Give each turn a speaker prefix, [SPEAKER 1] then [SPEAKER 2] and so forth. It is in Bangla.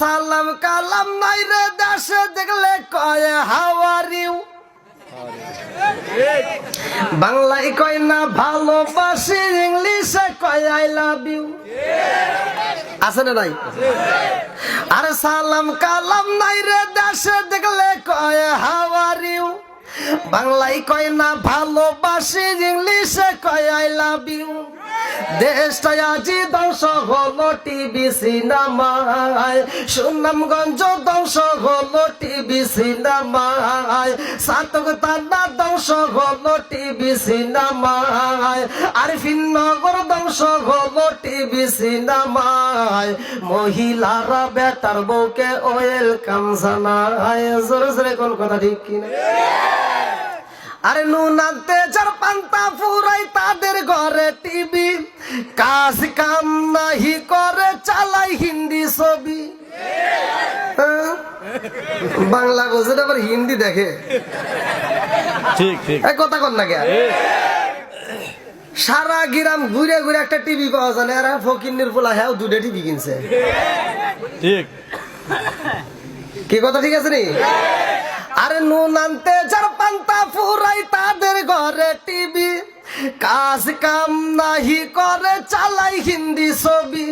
[SPEAKER 1] সালাম কালাম নাই রে দেশে, দেখলে কয়ে হাওয়ারিউ বাংলায় কয় না ভালোবাসি, ইংলিশে কয় আই লাভ ইউ। আছে না নাই? আরে সালাম কালাম নাই রে দেশে ইউ বাংলায় কয় না ভালোবাসি, ইংলিশে কয় আই লাভ ইউ দেশটা আজি ধ্বংস হলো টিভি সিনেমায়। সুনামগঞ্জ ধ্বংস হলো টিভি সিনেমায়। সাতক তান্ডা ধ্বংস হলো টিভি সিনেমায়। আরফিন নগর ধ্বংস হলো টিভি সিনেমায়। মহিলারা বেটার বউকে ওয়েলকাম জানায়। জোরে জোরে কোন কথা ঠিক কিনা? আরে নুনাতে যার পান্তা ফুরাই তাদের ঘরে টিভি। কাজ কাম নাহি করে চালাই হিন্দি ছবি। হ্যাঁ? বাংলা বোঝে আবার হিন্দি দেখে।
[SPEAKER 2] ঠিক
[SPEAKER 1] কথা কর না কে? সারা গিরাম ঘুরে ঘুরে একটা টিভি পাওয়া যায় আর ফকিন্নির পোলা হ্যাঁ দুটো টিভি কিনছে।
[SPEAKER 2] ঠিক।
[SPEAKER 1] কি কথা ঠিক আছে নি? আরে নুন আনতে যার পান্তা ফুরাই তাদের ঘরে টিভি। কাজ কাম নাহি করে চালাই হিন্দি ছবি।